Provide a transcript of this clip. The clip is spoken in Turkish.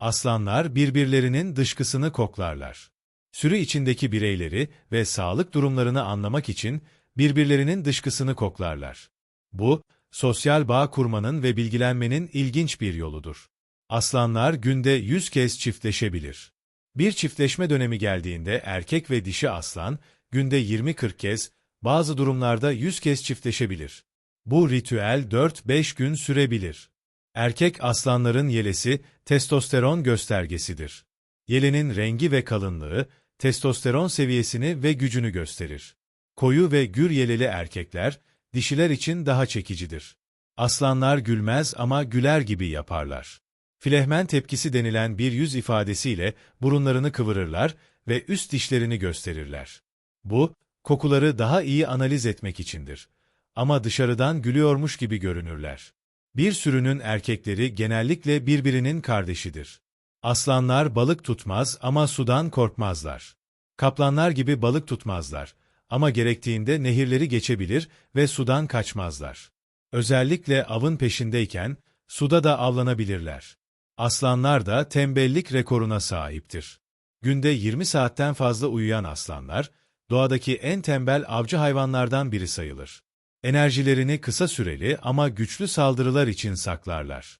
Aslanlar birbirlerinin dışkısını koklarlar. Sürü içindeki bireyleri ve sağlık durumlarını anlamak için birbirlerinin dışkısını koklarlar. Bu, sosyal bağ kurmanın ve bilgilenmenin ilginç bir yoludur. Aslanlar günde 100 kez çiftleşebilir. Bir çiftleşme dönemi geldiğinde erkek ve dişi aslan günde 20-40 kez, bazı durumlarda 100 kez çiftleşebilir. Bu ritüel 4-5 gün sürebilir. Erkek aslanların yelesi testosteron göstergesidir. Yelenin rengi ve kalınlığı testosteron seviyesini ve gücünü gösterir. Koyu ve gür yeleli erkekler dişiler için daha çekicidir. Aslanlar gülmez ama güler gibi yaparlar. Flehmen tepkisi denilen bir yüz ifadesiyle burunlarını kıvırırlar ve üst dişlerini gösterirler. Bu, kokuları daha iyi analiz etmek içindir. Ama dışarıdan gülüyormuş gibi görünürler. Bir sürünün erkekleri genellikle birbirinin kardeşidir. Aslanlar balık tutmaz ama sudan korkmazlar. Kaplanlar gibi balık tutmazlar ama gerektiğinde nehirleri geçebilir ve sudan kaçmazlar. Özellikle avın peşindeyken suda da avlanabilirler. Aslanlar da tembellik rekoruna sahiptir. Günde 20 saatten fazla uyuyan aslanlar, doğadaki en tembel avcı hayvanlardan biri sayılır. Enerjilerini kısa süreli ama güçlü saldırılar için saklarlar.